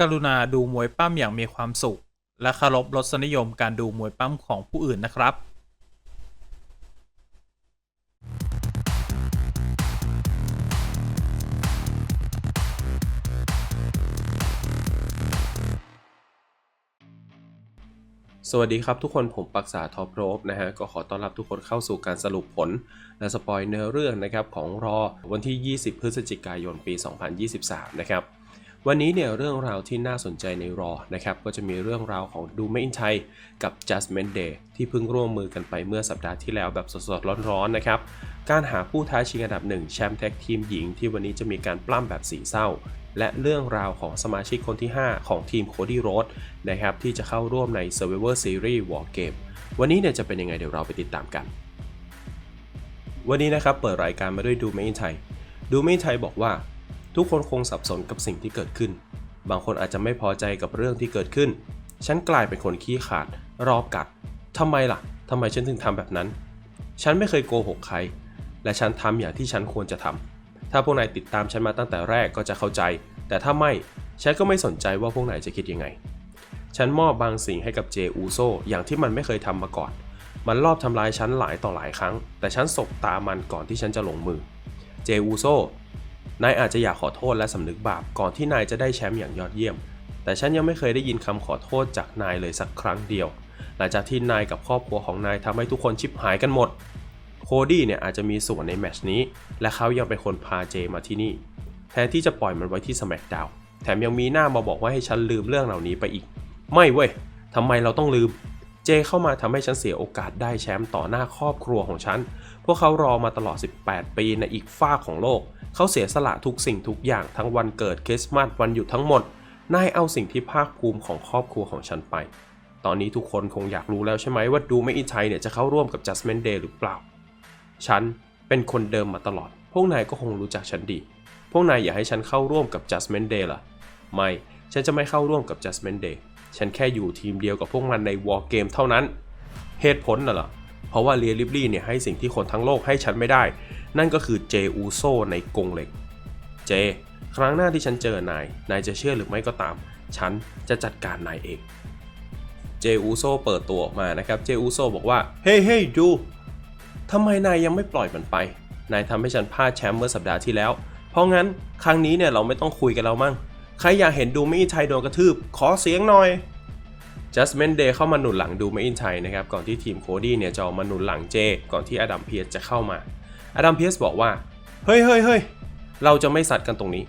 กรุณาดูมวยปั้มอย่างมีความสุข และเคารพรสนิยมการดูมวยปั้มของผู้อื่นนะครับสวัสดีครับทุกคนผมปักษาท็อปโรบนะฮะก็ขอต้อนรับทุกคนเข้าสู่การสรุปผล และสปอยเนื้อเรื่องนะครับของรอวันที่ 20 พฤศจิกายนปี 2023 นะครับ วันนี้เนี่ยเรื่องราวที่น่าสนใจในรอนะครับก็จะมีเรื่องราวของดูไม่อินไทยกับ Judgment Day ที่เพิ่งร่วมมือกันไปเมื่อสัปดาห์ที่แล้วแบบสดๆ ร้อนๆนะครับการหาผู้ท้าชิงอันดับหนึ่งแชมป์แท็กทีมหญิงที่วันนี้จะมีการปล้ำแบบสีเศร้า และเรื่องราวของสมาชิกคนที่ 5 ของทีมโคดี้โรดนะครับที่จะเข้าร่วมใน Survivor Series War Game วันนี้เนี่ยจะเป็นยังไงเดี๋ยวเราไปติดตามกัน วันนี้นะครับเปิดรายการมาด้วยดูไม่อินไทยดูไม่อินไทยบอกว่า ทุกคนคงสับสนกับสิ่งที่เกิดขึ้น บางคนอาจจะไม่พอใจกับเรื่องที่เกิดขึ้น ฉันกลายเป็นคนขี้ขาด รอบกัด ทำไมล่ะ ทำไมฉันถึงทำแบบนั้น ฉันไม่เคยโกหกใคร และฉันทำอย่างที่ฉันควรจะทำ ถ้าพวกนายติดตามฉันมาตั้งแต่แรกก็จะเข้าใจ แต่ถ้าไม่ ฉันก็ไม่สนใจว่าพวกนายจะคิดยังไง ฉันมอบบางสิ่งให้กับเจอูโซอย่างที่มันไม่เคยทำมาก่อน มันรอบทำลายฉันหลายต่อหลายครั้ง แต่ฉันสบตามันก่อนที่ฉันจะลงมือ เจอูโซ นายอาจจะอยากขอโทษและสำนึกบาปก่อนที่นายจะได้แชมป์อย่างยอดเยี่ยม แต่ฉันยังไม่เคยได้ยินคำขอโทษจากนายเลยสักครั้งเดียว หลังจากที่นายกับครอบครัวของนายทำให้ทุกคนชิบหายกันหมด โคดี้เนี่ยอาจจะมีส่วนในแมชนี้ และเขายังเป็นคนพาเจมาที่นี่ แทนที่จะปล่อยมันไว้ที่ส c k กดาวแถมยังมีหน้ามาบอกว่าให้ฉันลืมเรื่องเหล่านี้ไปอีก ไม่เว้ยทำไมเราต้องลืม เจเข้ามาทำให้ฉันเสียโอกาสได้แชมป์ต่อหน้าครอบครัวของฉันพวกเขารอมาตลอด 18 ปีในอีกฝ้าของโลก เขาเสียสละทุกสิ่งทุกอย่างทั้งวันเกิดคริสต์มาสวันหยุดทั้งหมด นายเอาสิ่งที่ภาคภูมิของครอบครัวของฉันไป ตอนนี้ทุกคนคงอยากรู้แล้วใช่ไหมว่าดูไม่อินไทยเนี่ยจะเข้าร่วมกับ Judgment Day หรือเปล่า ฉันเป็นคนเดิมมาตลอด พวกนายก็คงรู้จักฉันดี พวกนายอยากให้ฉันเข้าร่วมกับ Judgment Day ล่ะ ไม่ ฉันจะไม่เข้าร่วมกับ Judgment Day ฉันแค่อยู่ทีมเดียวกับพวกมันใน War Game เท่านั้น เหตุผลน่ะเหรอ เพราะว่าเรียลิบลี่เนี่ยให้สิ่งที่คนทั้งโลกให้ฉันไม่ได้ นั่นก็คือเจอูโซในกรงเหล็ก เจ ครั้งหน้าที่ฉันเจอนาย นายจะเชื่อหรือไม่ก็ตาม ฉันจะจัดการนายเอง เจอูโซเปิดตัวออกมานะครับ เจอูโซบอกว่า เฮ้ยเฮ้ยดูทำไมนายยังไม่ปล่อยมันไป นายทำให้ฉันพลาดแชมป์เมื่อสัปดาห์ที่แล้ว เพราะงั้นครั้งนี้เนี่ยเราไม่ต้องคุยกันแล้วมั้ง ใครอยากเห็นดูไม่อินไทยโดนกระทืบ ขอเสียงหน่อย Justment Day เข้ามาหนุนหลังดูไม่อินไทยนะครับก่อนที่ทีมโคดี้เนี่ยจะออกมาหนุนหลังเจ ก่อนที่อดัมเพียสจะเข้ามาอดัมเพียสบอกว่าเฮ้ยเฮ้ยเฮ้ยเราจะไม่สัตว์กันตรงนี้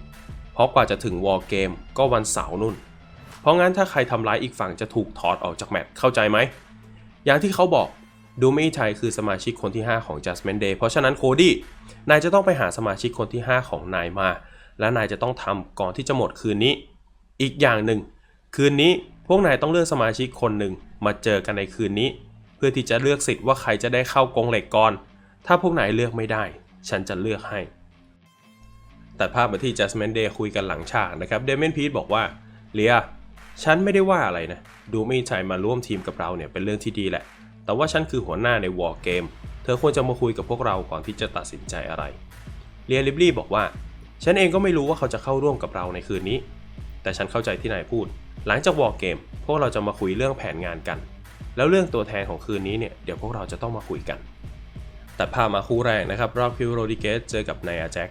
เพราะกว่าจะถึงวอลเกมก็วันเสาร์นู่น เพราะงั้นถ้าใครทำร้ายอีกฝั่งจะถูกถอดออกจากแมตช์เข้าใจไหม อย่างที่เขาบอกดูไม่ไทยคือสมาชิกคนที่ 5 ของ Justment Day เพราะฉะนั้นโคดี้นายจะต้องไปหาสมาชิกคนที่ 5 ของนายมา และนายจะต้องทำก่อนที่จะหมดคืนนี้ อีกอย่างหนึ่ง คืนนี้ วกนายต้องเลือกสมาชิกคนหนึ่งมาเจอกันในคืนนี้ เพื่อที่จะเลือกสิทธิ์ว่าใครจะได้เข้ากรงเหล็กก่อน ถ้าพวกนายเลือกไม่ได้ ฉันจะเลือกให้ ตัดภาพมาที่ Justment Day คุยกันหลังฉากนะครับเดเมนพีทบอกว่าเลียฉันไม่ได้ว่าอะไรนะ ดูไม่ใช่มาร่วมทีมกับเราเนี่ยเป็นเรื่องที่ดีแหละ แต่ว่าฉันคือหัวหน้าในวอ r เกม เธอควรจะมาคุยกับพวกเราก่อนที่จะตัดสินใจอะไร เลียลิบลี่บอกว่า ฉันเองก็ไม่รู้ว่าเขาจะเข้าร่วมกับเราในคืนนี้ แต่ฉันเข้าใจที่นายพูด หลังจากวอลเกมพวกเราจะมาคุยเรื่องแผนงานกัน แล้วเรื่องตัวแทนของคืนนี้เนี่ยเดี๋ยวพวกเราจะต้องมาคุยกัน ตัดภาพมาคู่แรกนะครับราคิวโรดิเกสเจอกับนายอาแจ็ค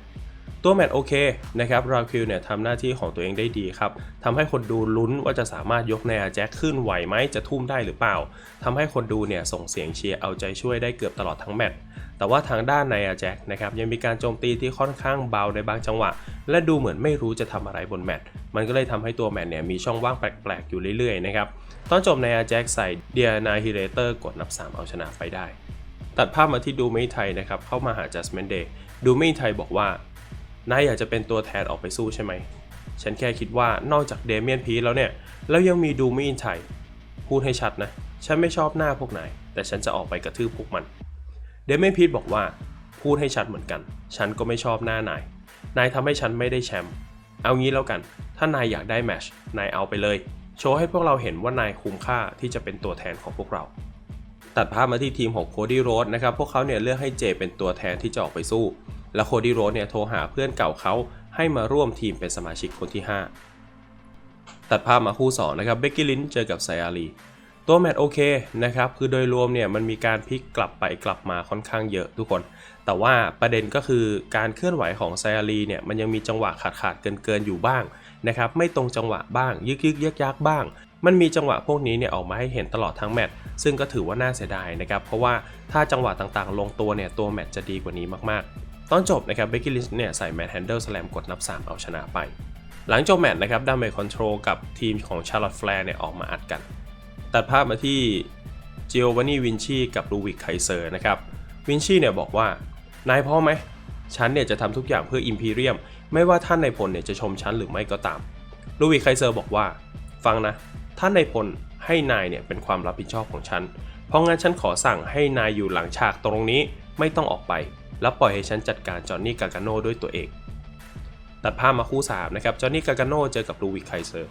ตัวแมตช์โอเคนะครับราคิวเนี่ยทำหน้าที่ของตัวเองได้ดีครับทำให้คนดูลุ้นว่าจะสามารถยกแนยอาแจ็คขึ้นไหวไหมจะทุ่มได้หรือเปล่าทำให้คนดูเนี่ยส่งเสียงเชียร์เอาใจช่วยได้เกือบตลอดทั้งแมตช์แต่ว่าทางด้านนยอาแจ็คนะครับยังมีการโจมตีที่ค่อนข้างเบาในบางจังหวะ และดูเหมือนไม่รู้จะทำอะไรบนแมตช์มันก็เลยทำให้ตัวแมตช์เนี่ยมีช่องว่างแปลกๆอยู่เรื่อยๆนะครับตอนจบนยอาแจ็คใส่เดียนาฮิเรเตอร์กดนับ 3 เอาชนะไปได้ ตัดภาพมาที่ดูไม่ไทยนะครับเข้ามาหา Justment Day ดูไม่ไทยบอกว่า นายอยากจะเป็นตัวแทนออกไปสู้ใช่ไหม ฉันแค่คิดว่านอกจากเดเมียนพีแล้วเนี่ย แล้วยังมีดูม่อินไทพูดให้ชัดนะ ฉันไม่ชอบหน้าพวกนาย แต่ฉันจะออกไปกระทืบพวกมัน เดเมียนพีบอกว่า พูดให้ชัดเหมือนกัน ฉันก็ไม่ชอบหน้านาย นายทำให้ฉันไม่ได้แชมป์ เอางี้แล้วกัน ถ้านายอยากได้แมช นายเอาไปเลย โชว์ให้พวกเราเห็นว่านายคุ้มค่าที่จะเป็นตัวแทนของพวกเราตัดภาพมาที่ทีมของโคดี้โรดนะครับ พวกเขาเนี่ยเลือกให้เจเป็นตัวแทนที่จะออกไปสู้ และโคดี้โรดเนี่ยโทรหาเพื่อนเก่าเขาให้มาร่วมทีมเป็นสมาชิกคนที่ตัดภาพมาคู่ 2 นะครับเบกกี้ลินเจอกับไซอารีตัวแมตช์โอเคนะครับ คือโดยรวมเนี่ยมันมีการพลิกกลับไปกลับมาค่อนข้างเยอะทุกคน แต่ว่าประเด็นก็คือการเคลื่อนไหวของไซอารีเนี่ยมันยังมีจังหวะขาดขาดเกินเกินอยู่บ้างนะครับไม่ตรงจังหวะบ้างยึกยึกยักยักบ้าง มันมีจังหวะพวกนี้เนี่ยออกมาให้เห็นตลอดทั้งแมตช์ซึ่งก็ถือว่าน่าเสียดายนะครับเพราะว่าถ้าจังหวะต่างๆ ลงตัวเนี่ยตัวแมตช์จะดีกว่านี้มากๆ ตอนจบนะครับเบกกี้ลินเนี่ยใส่แมตช์แฮนเดิลสแลมกดนับ 3 เอาชนะไป หลังจบแมตช์นะครับดามเมจคอนโทรลกับทีมของชาร์ลอตแฟร์เนี่ยออกมาอัดกัน ตัดภาพมาที่เจ o วานีวินชีกับลูวิกไคเซอร์นะครับวินชีเนี่ยบอกว่านายพร้อมไหมฉันเนี่ยจะทำทุกอย่างเพื่ออิมพีเรียม ไม่ว่าท่านในายพลเนี่ยจะชมฉันหรือไม่ก็ตามลูวิกไคเซอร์บอกว่า ฟังนะ ท่านในายพลให้นายเนี่ยเป็นความรับผิดชอบของฉัน เพราะงั้นฉันขอสั่งให้นายอยู่หลังฉากตรงนี้ไม่ต้องออกไป แล้วปล่อยให้ฉันจัดการจอห์นนี่กากาโน่ด้วยตัวเอง ตัดภาพมาคู่ 3 นะครับ จอห์นนี่กากาโน่เจอกับลูวิกไคเซอร์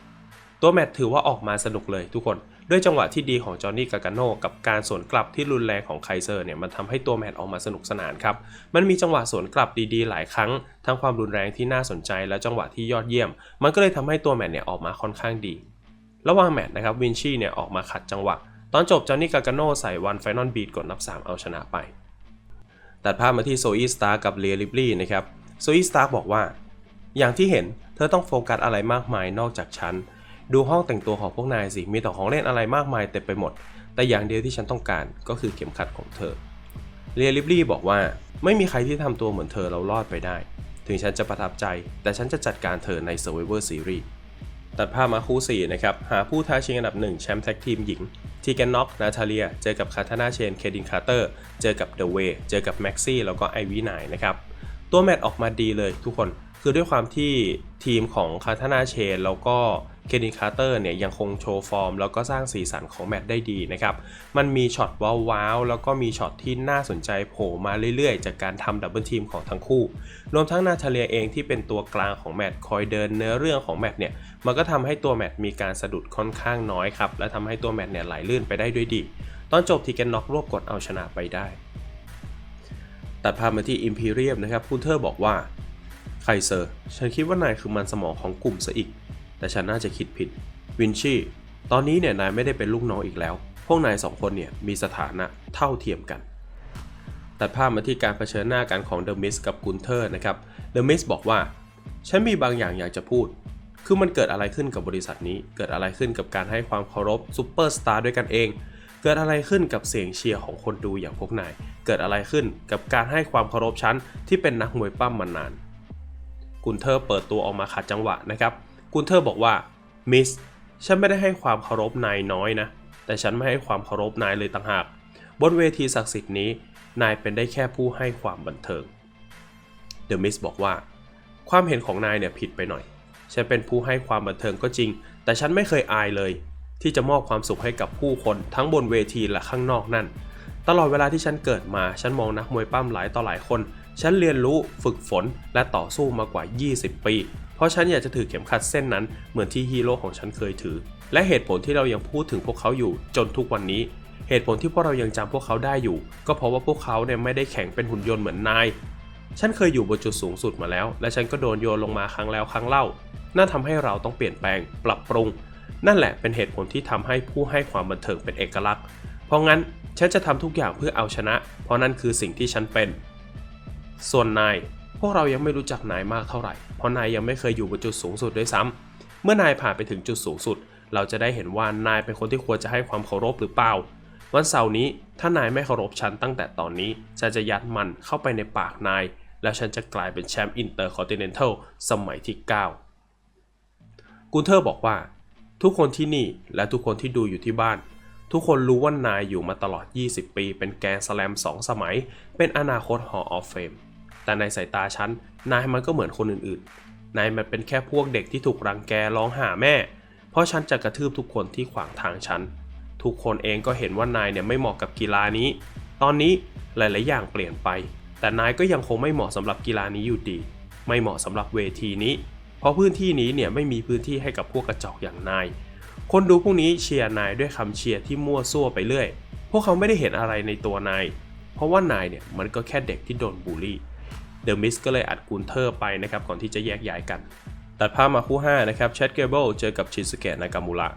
ตัวแมตช์ถือว่าออกมาสนุกเลยทุกคน ด้วยจังหวะที่ดีของจอห์นนี่กากาโน่กับการสวนกลับที่รุนแรงของไคเซอร์เนี่ยมันทำให้ตัวแมตช์ออกมาสนุกสนานครับ มันมีจังหวะสวนกลับดีๆ หลายครั้ง ทั้งความรุนแรงที่น่าสนใจและจังหวะที่ยอดเยี่ยม มันก็เลยทำให้ตัวแมตช์เนี่ยออกมาค่อนข้างดี ระหว่างแมตช์นะครับวินชีเนี่ยออกมาขัดจังหวะ ตอนจบจอห์นนี่กากาโน่ใส่วันไฟนอลบีทกดนับ 3 เอาชนะไป ตัดภาพมาที่โซอีสตาร์กับเลียริบลี่นะครับโซอีสตาร์บอกว่า อย่างที่เห็นเธอต้องโฟกัสอะไรมากมายนอกจากฉัน ดูห้องแต่งตัวของพวกนายสิ มีแต่ของเล่นอะไรมากมายเต็มไปหมด แต่อย่างเดียวที่ฉันต้องการก็คือเข็มขัดของเธอเรียลิบลี่บอกว่าไม่มีใครที่ทำตัวเหมือนเธอเรารอดไปได้ ถึงฉันจะประทับใจ แต่ฉันจะจัดการเธอใน Survivor Series ตัดภาพมาคู่ 4 นะครับ หาผู้ท้าชิงอันดับ 1 แชมป์แท็กทีมหญิง ทีแกนน็อกนาทาเลีย เจอกับคาทานาเชน เคดินคาร์เตอร์ เจอกับเดอะเวย์เจอกับแม็กซี่ แล้วก็ไอวีไนนะครับ ตัวแมตช์ออกมาดีเลยทุกคน คือด้วยความที่ทีมของคาทานาเชน แล้วก็ เคดินคาร์เตอร์เนี่ยยังคงโชว์ฟอร์ม แล้วก็สร้างสีสันของแมตช์ได้ดีนะครับ มันมีช็อตว้าวๆ แล้วก็มีช็อตที่น่าสนใจโผล่มาเรื่อยๆ จากการทำดับเบิลทีมของทั้งคู่ รวมทั้งนาทาเลียเองที่เป็นตัวกลางของแมตช์คอยเดินเนื้อเรื่องของแมตช์เนี่ย มันก็ทำให้ตัวแมตช์มีการสะดุดค่อนข้างน้อยครับ และทำให้ตัวแมตช์เนี่ยไหลลื่นไปได้ด้วยดี ตอนจบทีแกนน็อกรวบกดเอาชนะไปได้ ตัดภาพมาที่อิมพีเรียมนะครับพูเทอร์บอกว่าไคเซอร์ ฉันคิดว่านายคือมันสมองของกลุ่มซะอีก แต่ฉันน่าจะคิดผิด วินชี ตอนนี้เนี่ยนายไม่ได้เป็นลูกน้องอีกแล้ว พวกนายสองคนเนี่ยมีสถานะเท่าเทียมกันตัดภาพมาที่การเผชิญหน้ากันของเดอะมิสกับกุนเทอร์นะครับ เดอะมิสบอกว่า ฉันมีบางอย่างอยากจะพูด คือมันเกิดอะไรขึ้นกับบริษัทนี้ เกิดอะไรขึ้นกับการให้ความเคารพซูเปอร์สตาร์ด้วยกันเอง เกิดอะไรขึ้นกับเสียงเชียร์ของคนดูอย่างพวกนาย เกิดอะไรขึ้นกับการให้ความเคารพฉันที่เป็นนักมวยปั้มมานานกุนเทอร์เปิดตัวออกมาขัดจังหวะนะครับ กุนเทอร์บอกว่ามิสฉันไม่ได้ให้ความเคารพนายน้อยนะ แต่ฉันไม่ให้ความเคารพนายเลยต่างหาก บนเวทีศักดิ์สิทธิ์นี้ นายเป็นได้แค่ผู้ให้ความบันเทิงเดอะมิสบอกว่า ความเห็นของนายเนี่ยผิดไปหน่อย ฉันเป็นผู้ให้ความบันเทิงก็จริง แต่ฉันไม่เคยอายเลย ที่จะมอบความสุขให้กับผู้คนทั้งบนเวทีและข้างนอกนั่น ตลอดเวลาที่ฉันเกิดมา ฉันมองนักมวยปั้มหลายต่อหลายคน ฉันเรียนรู้ฝึกฝนและต่อสู้มากว่า 20 ปี เพราะฉันอยากจะถือเข็มขัดเส้นนั้นเหมือนที่ฮีโร่ของฉันเคยถือ และเหตุผลที่เรายังพูดถึงพวกเขาอยู่จนทุกวันนี้ เหตุผลที่พวกเรายังจำพวกเขาได้อยู่ ก็เพราะว่าพวกเขาเนี่ยไม่ได้แข็งเป็นหุ่นยนต์เหมือนนาย ฉันเคยอยู่บนจุดสูงสุดมาแล้ว และฉันก็โดนโยนลงมาครั้งแล้วครั้งเล่า นั่นทำให้เราต้องเปลี่ยนแปลง ปรับปรุง นั่นแหละเป็นเหตุผลที่ทำให้ผู้ให้ความบันเทิงเป็นเอกลักษณ์ เพราะงั้นฉันจะทำทุกอย่างเพื่อเอาชนะ เพราะนั่นคือสิ่งที่ฉันเป็น ส่วนนาย พวกเรายังไม่รู้จักนายมากเท่าไหร่ เพราะนายยังไม่เคยอยู่บนจุดสูงสุดด้วยซ้ำเมื่อนายผ่านไปถึงจุดสูงสุด เราจะได้เห็นว่านายเป็นคนที่ควรจะให้ความเคารพหรือเปล่า วันเสาร์นี้ถ้านายไม่เคารพฉันตั้งแต่ตอนนี้ฉันจะยัดมันเข้าไปในปากนาย แล้วฉันจะกลายเป็นแชมป์อินเตอร์คอนติเนนทัลสมัยที่ 9 กูเทอร์บอกว่า ทุกคนที่นี่และทุกคนที่ดูอยู่ที่บ้านทุกคนรู้ว่านายอยู่มาตลอด 20 ปี เป็นแกนสแลม 2 สมัย เป็นอนาคต Hall of Fame แต่ในสายตาฉันนายมันก็เหมือนคนอื่นๆ นายมันเป็นแค่พวกเด็กที่ถูกรังแกร้องหาแม่ เพราะฉันจะกระทืบทุกคนที่ขวางทางฉัน ทุกคนเองก็เห็นว่านายเนี่ยไม่เหมาะกับกีฬานี้ ตอนนี้หลายๆอย่างเปลี่ยนไป แต่นายก็ยังคงไม่เหมาะสำหรับกีฬานี้อยู่ดี ไม่เหมาะสำหรับเวทีนี้ เพราะพื้นที่นี้เนี่ยไม่มีพื้นที่ให้กับพวกกระจอกอย่างนาย คนดูพวกนี้เชียร์นายด้วยคำเชียร์ที่มั่วซั่วไปเรื่อย พวกเขาไม่ได้เห็นอะไรในตัวนาย เพราะว่านายเนี่ยมันก็แค่เด็กที่โดนบูลลี่ เดอะมิสก็เลยอัดกูนเทอร์ไปนะครับก่อนที่จะแยกย้ายกัน ตัดภาพมาคู่ 5 นะครับแชทเกเบิลเจอกับชินสเกะนากามูระ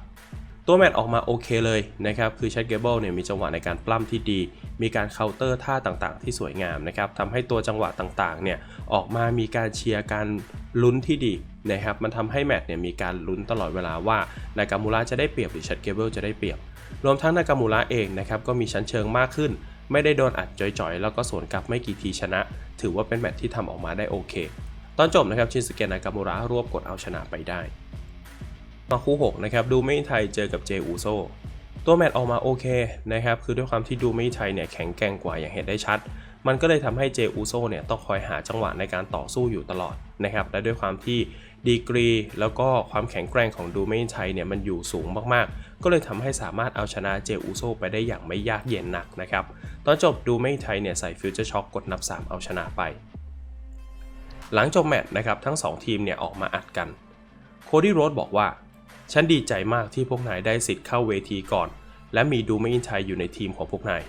ตัวแมตช์ออกมาโอเคเลยนะครับ คือแชทเกเบิลเนี่ยมีจังหวะในการปล้ำที่ดี มีการเคาน์เตอร์ท่าต่างๆ ที่สวยงามนะครับทำให้ตัวจังหวะต่างๆ เนี่ยออกมามีการเชียร์การลุ้นที่ดีนะครับ มันทำให้แมตช์เนี่ยมีการลุ้นตลอดเวลาว่านากามูระจะได้เปรียบหรือแชทเกเบิลจะได้เปรียบ รวมทั้งนากามูระเองนะครับก็มีชั้นเชิงมากขึ้น ไม่ได้โดนอัดจ่อยๆ แล้วก็สวนกลับไม่กี่ทีชนะ ถือว่าเป็นแมตช์ที่ทำออกมาได้โอเค ตอนจบนะครับชินสเกนากามูระรวบกดเอาชนะไปได้ มาคู่6นะครับดูไม่ไทยเจอกับเจอูโซตัวแมตช์ออกมาโอเคนะครับคือด้วยความที่ดูไม่ไทยเนี่ยแข็งแกร่งกว่าอย่างเห็นได้ชัด มันก็เลยทำให้เจอูโซเนี่ยต้องคอยหาจังหวะในการต่อสู้อยู่ตลอดนะครับและด้วยความที่ดีกรีแล้วก็ความแข็งแกร่งของดูไม่ไทยเนี่ยมันอยู่สูงมาก ก็เลยทำให้สามารถเอาชนะเจอูโซไปได้อย่างไม่ยากเย็นนักนะครับ ตอนจบดูไม่ไทยเนี่ยใส่ฟิวเจอร์ช็อคกดนับ 3 เอาชนะไป หลังจบแมตช์นะครับทั้ง 2 ทีมเนี่ยออกมาอัดกัน โคดี้โรดบอกว่า ฉันดีใจมากที่พวกนายได้สิทธิ์เข้าเวทีก่อน และมีดูไม่อินไทยอยู่ในทีมของพวกนาย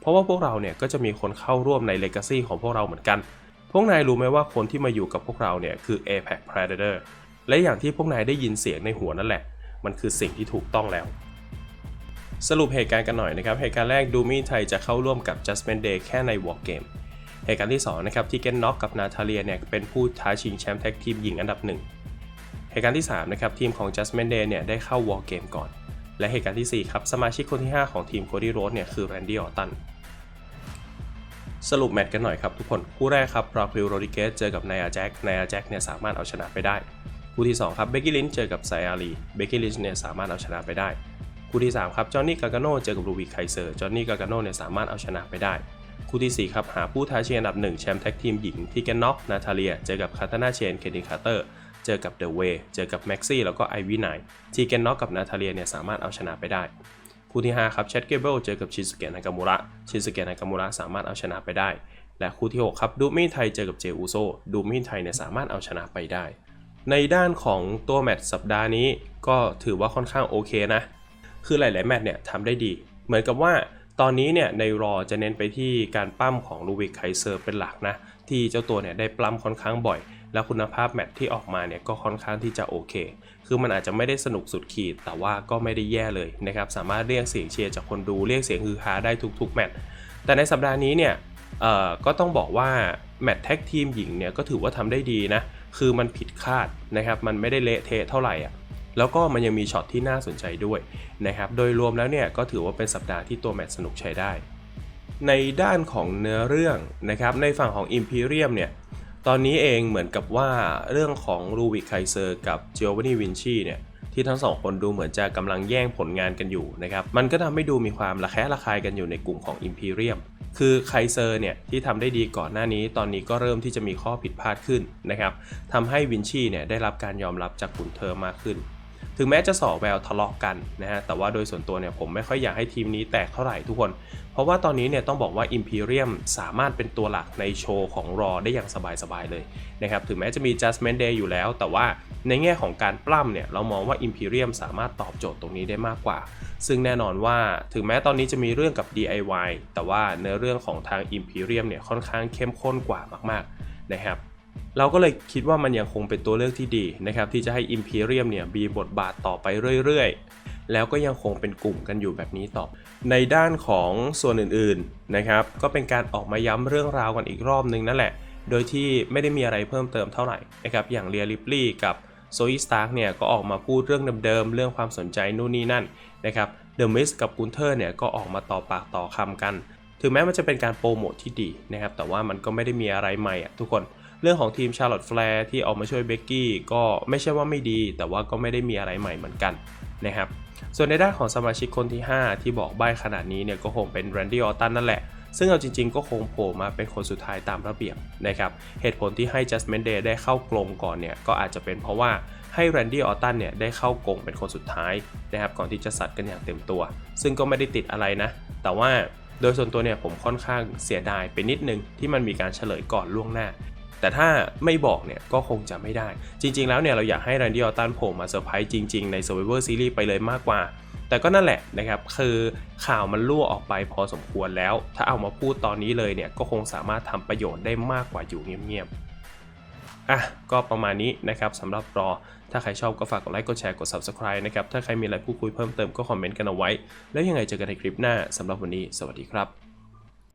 เพราะว่าพวกเราเนี่ยก็จะมีคนเข้าร่วมในเลกาซีของพวกเราเหมือนกัน พวกนายรู้ไหมว่าคนที่มาอยู่กับพวกเราเนี่ยคือ Apex Predator และอย่างที่พวกนายได้ยินเสียงในหัวนั่นแหละ มันคือสิ่งที่ถูกต้องแล้ว สรุปเหตุการณ์กันหน่อยนะครับ เหตุการณ์แรกดูมี่ไทยจะเข้าร่วมกับ Judgment Day แค่ใน War Game เหตุการณ์ที่2นะครับที่เกนน็อกกับนาทาเลียเนี่ยเป็นผู้ท้าชิงแชมป์แท็กทีมหญิงอันดับหนึ่งเหตุการณ์ที่3นะครับทีมของ Judgment Day เนี่ยได้เข้า War Game ก่อน และเหตุการณ์ทีสี่4ครับสมาชิกคนที่ 5 ของทีม Cody Rhodes เนี่ยคือ Randy Orton สรุปแมตช์กันหน่อยครับทุกคน คู่แรกครับราฟิลโรดิเกสเจอกับนายอาแจ็คนายอาแจ็คเนี่ยสามารถเอาชนะไปได้ คู่ที่ 2 ครับเบกกี้ลินเจอกับไซอารีเบกกี้ลินเนี่ยสามารถเอาชนะไปได้ คู่ที่ 3 ครับจอห์นนี่กา a าโนเจอกับรูบิคไคเซอร์จอห์นนี่กา a าโนเนี่ยสามารถเอาชนะไปได้ คู่ที่ 4 ครับ หาผู้ท้าชิงอันดับ 1 แชมป์แท็กทีมหญิงที่แกนน็อกนาทาเลีย เจอกับคาตานาเชนเคนนิคาร์เตอร์เจอกับเดอะเวย์เจอกับแม็กซี่แล้วก็ไอวีไนที่แกนน็อกกับนาทาเลียเนี่ยสามารถเอาชนะไปได้คู่ที่ 5 ครับเชดเกเบิลเจอกับชินสเกะนากามูระชินสเกะนากามูระสามารถเอาชนะไปได้ และคู่ที่ 6 ครับดูมินไทยเจอกับเจอูโซดูมินไทยเนี่ยสามารถเอาชนะไปได้ ในด้านของตัวแมตช์สัปดาห์นี้ก็ถือว่าค่อนข้างโอเคนะ คือหลาย ๆ แมตช์เนี่ยทำได้ดี เหมือนกับว่าตอนนี้เนี่ยในรอจะเน้นไปที่การปั้มของลูวิกไคเซอร์เป็นหลักนะ ที่เจ้าตัวเนี่ยได้ปล้ำค่อนข้างบ่อย และคุณภาพแมตช์ที่ออกมาเนี่ยก็ค่อนข้างที่จะโอเค คือมันอาจจะไม่ได้สนุกสุดขีด แต่ว่าก็ไม่ได้แย่เลยนะครับ สามารถเรียกเสียงเชียร์จากคนดูเรียกเสียงฮือฮาได้ทุกๆแมตช์แต่ในสัปดาห์นี้เนี่ยเอ่อก็ต้องบอกว่าแมตช์แท็กทีมหญิงเนี่ยก็ถือว่าทำได้ดีนะ คือมันผิดคาดนะครับ มันไม่ได้เละเทะเท่าไหร่อะแล้วก็มันยังมีช็อตที่น่าสนใจด้วยนะครับ โดยรวมแล้วเนี่ยก็ถือว่าเป็นสัปดาห์ที่ตัวแมตช์สนุกใช้ได้ ในด้านของเนื้อเรื่องนะครับ ในฝั่งของ Imperium เนี่ย ตอนนี้เองเหมือนกับว่าเรื่องของลูวิคไคเซอร์กับเจ o วานีวินชีเนี่ย ที่ทั้งสองคนดูเหมือนจะกำลังแย่งผลงานกันอยู่นะครับมันก็ทำให้ดูมีความระแคะระคายกันอยู่ในกลุ่มของ Imperium คือไคเซอร์เนี่ยที่ทำได้ดีก่อนหน้านี้ตอนนี้ก็เริ่มที่จะมีข้อผิดพลาดขึ้นนะครับทำให้วินชีเนี่ยได้รับการยอมรับจากขุนเธอร์มากขึ้น ถึงแม้จะสอแววทะเลาะกันนะฮะแต่ว่าโดยส่วนตัวเนี่ยผมไม่ค่อยอยากให้ทีมนี้แตกเท่าไหร่ทุกคน เพราะว่าตอนนี้เนี่ยต้องบอกว่า Imperium สามารถเป็นตัวหลักในโชว์ของรอได้อย่างสบายๆเลยนะครับถึงแม้จะมี Judgment Day อยู่แล้ว แต่ว่าในแง่ของการปล้ำเนี่ยเรามองว่า Imperium สามารถตอบโจทย์ตรงนี้ได้มากกว่า ซึ่งแน่นอนว่าถึงแม้ตอนนี้จะมีเรื่องกับ DIY แต่ว่าเนื้อเรื่องของทาง Imperium เนี่ยค่อนข้างเข้มข้นกว่ามากๆนะครับ เราก็เลยคิดว่ามันยังคงเป็นตัวเลือกที่ดีนะครับที่จะให้ Imperium เนี่ยมีบทบาทต่อไปเรื่อยๆ แล้วก็ยังคงเป็นกลุ่มกันอยู่แบบนี้ต่อ ในด้านของส่วนอื่นๆนะครับก็เป็นการออกมาย้ำเรื่องราวกันอีกรอบนึงนั่นแหละ โดยที่ไม่ได้มีอะไรเพิ่มเติมเท่าไหร่นะครับอย่างเรียลิปลี่กับโซอีสตาร์กเนี่ยก็ออกมาพูดเรื่องเดิมๆเรื่องความสนใจนู่นนี่นั่นนะครับเดอะมิสกับกุนเทอร์เนี่ยก็ออกมาต่อปากต่อคำกัน ถึงแม้มันจะเป็นการโปรโมทที่ดีนะครับแต่ว่ามันก็ไม่ได้มีอะไรใหม่อะทุกคน เรื่องของทีมชาร์ลอตแฟร์ที่ออกมาช่วยเบกกี้ก็ไม่ใช่ว่าไม่ดี แต่ว่าก็ไม่ได้มีอะไรใหม่เหมือนกันนะครับส่วนในด้านของสมาชิกคนที่ 5 ที่บอกใบ้ขนาดนี้เนี่ยก็คงเป็นแรนดี้ออตตันนั่นแหละ ซึ่งเอาจริงๆก็คงโผล่มาเป็นคนสุดท้ายตามระเบียบนะครับเหตุผลที่ให้ Judgment Day ได้เข้ากรงก่อนเนี่ยก็อาจจะเป็นเพราะว่าให้แรนดี้ออตตันเนี่ยได้เข้ากรงเป็นคนสุดท้ายนะครับก่อนที่จะสัตว์กันอย่างเต็มตัว ซึ่งก็ไม่ได้ติดอะไรนะ แต่ว่าโดยส่วนตัวเนี่ยผมค่อนข้างเสียดายไปนิดนึงที่มันมีการเฉลยก่อนล่วงหน้า แต่ถ้าไม่บอกเนี่ยก็คงจะไม่ได้ จริง ๆ แล้วเนี่ยเราอยากให้แรนดี้ออตตันโผล่มาเซอร์ไพรส์จริง ๆ ใน Survivor Series ไปเลยมากกว่า แต่ก็นั่นแหละนะครับ คือข่าวมันรั่วออกไปพอสมควรแล้ว ถ้าเอามาพูดตอนนี้เลยเนี่ยก็คงสามารถทำประโยชน์ได้มากกว่าอยู่เงียบๆอะก็ประมาณนี้นะครับสำหรับรอถ้าใครชอบก็ฝากกดไลค์กดแชร์กด subscribe นะครับถ้าใครมีอะไรพูดคุยเพิ่มเติมก็คอมเมนต์กันเอาไว้ แล้วยังไงเจอกันในคลิปหน้าสำหรับวันนี้ สวัสดีครับ